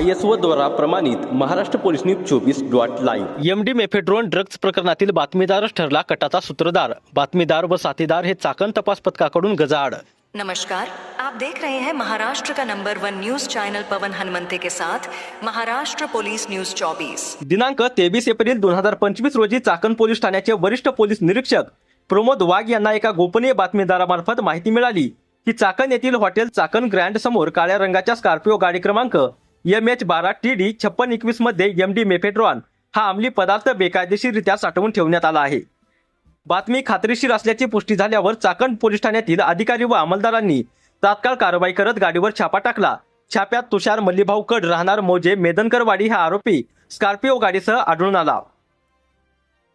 I S O द्वारा प्रमाणित Maharashtra police news चोवीस dot live. M D mephedrone drugs प्रकरणातील बातमीदारच ठरला कटाचा सूत्रधार. बातमीदार व साथीदार हे चाकण तपास पथकाकडून गजाआड. नमस्कार. आप देख रहे हैं महाराष्ट्र का number one news channel Pawan Hanumante के साथ महाराष्ट्र पुलिस न्यूज 24 दिनांक तेवीस एप्रिल दोन हजार पंचवीस रोजी चाकण पोलीस ठाण्याचे वरिष्ठ पोलीस निरीक्षक प्रमोद वाघ यांना एका गोपनीय बातमीदारामार्फत माहिती मिळाली. की चाकण येथील हॉटेल चाकण ग्रँड समोर काळ्या रंगाच्या स्कॉर्पिओ गाडी क्रमांक एम एच बारा टी डी छप्पन एकवीसमध्ये एम डी मेफेड्रॉन हा अंमली पदार्थ बेकायदेशीररित्या साठवून ठेवण्यात आला आहे. बातमी खात्रीशीर असल्याची पुष्टी झाल्यावर चाकण पोलीस ठाण्यातील अधिकारी व अंमलदारांनी तात्काळ कारवाई करत गाडीवर छापा टाकला. छाप्यात तुषार मल्लीभाऊ कड राहणार मोजे मेदनकरवाडी हा आरोपी स्कॉर्पिओ गाडीसह आढळून आला.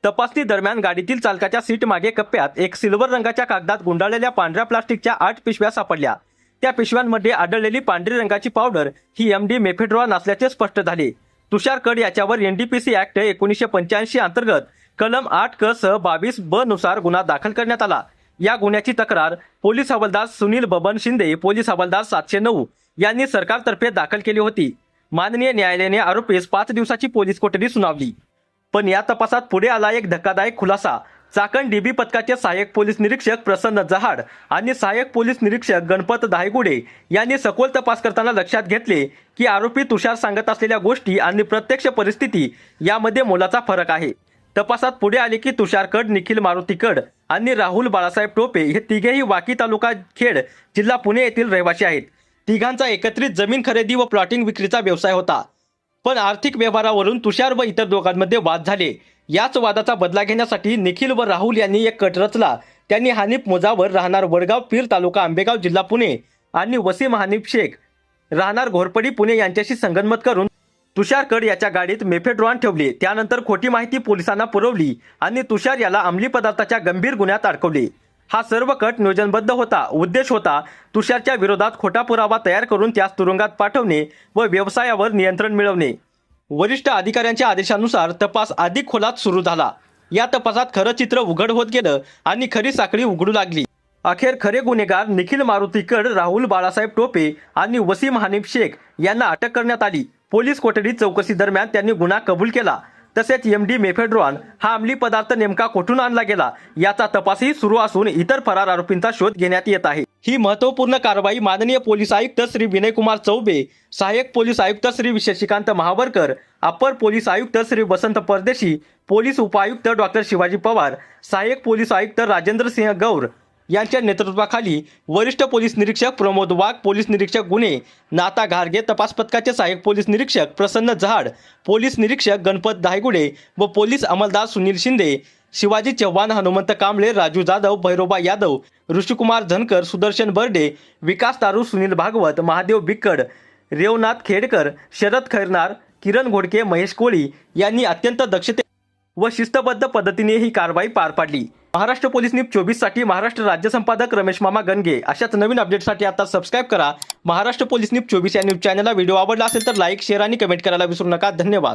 तपासणी दरम्यान गाडीतील चालकाच्या सीट मागे कप्प्यात एक सिल्वर रंगाच्या कागदात गुंडाळलेल्या पांढऱ्या प्लास्टिकच्या आठ पिशव्या सापडल्या. त्या पिशव्यांमध्ये आढळलेली पांढरी रंगाची पावडर ही एम डी मेफेड्रॉन असल्याचे स्पष्ट झाले. तुषार कड याच्यावर एनडीपीसी ऍक्ट एकोणीसशे पंच्याऐंशी अंतर्गत कलम आठ क सह बावीस ब नुसार गुन्हा दाखल करण्यात आला. या गुन्ह्याची तक्रार पोलीस हवालदार सुनील बबन शिंदे पोलीस हवालदार सातशे नऊ यांनी सरकारतर्फे दाखल केली होती. माननीय न्यायालयाने आरोपीस पाच दिवसाची पोलीस कोठडी सुनावली. पण या तपासात पुढे आला एक धक्कादायक खुलासा. चाकण डीबी पथकाचे सहाय्यक पोलीस निरीक्षक प्रसन्न जहाड आणि सहाय्यक पोलीस निरीक्षक गणपत धायगुडे यांनी सखोल तपास करताना लक्षात घेतले की आरोपी तुषार सांगत असलेल्या गोष्टी आणि प्रत्यक्ष परिस्थिती यामध्ये मोलाचा फरक आहे. तपासात पुढे आले की तुषार कड निखिल मारुती कड आणि राहुल बाळासाहेब टोपे हे तिघेही वाकी तालुका खेड जिल्हा पुणे येथील रहिवासी आहेत. तिघांचा एकत्रित जमीन खरेदी व प्लॉटिंग विक्रीचा व्यवसाय होता. पण आर्थिक व्यवहारावरून तुषार व इतर दोघांमध्ये वाद झाले. याच वादाचा बदला घेण्यासाठी निखिल व राहुल यांनी एक कट रचला. त्यांनी हानिफ मुजावर राहणार वडगाव पीर तालुका आंबेगाव जिल्हा पुणे आणि वसीम हानिफ शेख राहणार घोरपडी पुणे यांच्याशी संगनमत करून तुषार कड याच्या गाडीत मेफेड्रॉन ठेवले. त्यानंतर खोटी माहिती पोलिसांना पुरवली आणि तुषार याला अंमली पदार्थाच्या गंभीर गुन्ह्यात अडकवले. हा सर्व कट नियोजनबद्ध होता. उद्देश होता तुषारच्या विरोधात खोटा पुरावा तयार करून त्यास तुरुंगात पाठवणे व व्यवसायावर नियंत्रण मिळवणे. वरिष्ठ अधिकाऱ्यांच्या आदेशानुसार तपास अधिक खोलात सुरू झाला. या तपासात खरं चित्र उघड होत गेलं आणि खरी साखळी उघडू लागली. अखेर खरे गुन्हेगार निखिल मारुतीकड राहुल बाळासाहेब टोपे आणि वसीम हानिफ शेख यांना अटक करण्यात आली. पोलीस कोठडीत चौकशी दरम्यान त्यांनी गुन्हा कबूल केला. तसेच एम डी मेफेड्रॉन हा अंमली पदार्थ नेमका कोठून आणला गेला? याचा तपासही सुरू असून इतर फरार आरोपींचा शोध घेण्यात येत आहे. ही महत्त्वपूर्ण कारवाई माननीय पोलीस आयुक्त श्री विनयकुमार चौबे सहाय्यक पोलीस आयुक्त श्री शशिकांत महावरकर अपर पोलीस आयुक्त श्री वसंत परदेशी पोलीस उपायुक्त डॉक्टर शिवाजी पवार सहाय्यक पोलीस आयुक्त राजेंद्र सिंह गौर यांच्या नेतृत्वाखाली वरिष्ठ पोलीस निरीक्षक प्रमोद वाघ पोलीस निरीक्षक गुन्हे नाता घारगे तपास पथकाचे सहाय्यक पोलीस निरीक्षक प्रसन्न जहाड पोलीस निरीक्षक गणपत दायगुडे व पोलीस अंमलदार सुनील शिंदे शिवाजी चव्हाण हनुमंत कांबळे राजू जाधव भैरोबा यादव ऋषिकुमार झनकर सुदर्शन बर्डे विकास तारू सुनील भागवत महादेव बिक्कड रेवनाथ खेडकर शरद खैरनार किरण घोडके महेश कोळी यांनी अत्यंत दक्षते व शिस्तबद्ध पद्धतीने ही कारवाई पार पाडली. महाराष्ट्र पोलीस न्यूज चोवीससाठी महाराष्ट्र राज्य संपादक रमेश मामा गणगे. अशाच नवीन अपडेटसाठी आता सबस्क्राईब करा. महाराष्ट्र पोलीस न्यूज चोवीस या न्यूज चॅनलला व्हिडिओ आवडला असेल तर लाईक शेअर आणि कमेंट करायला विसरू नका. धन्यवाद.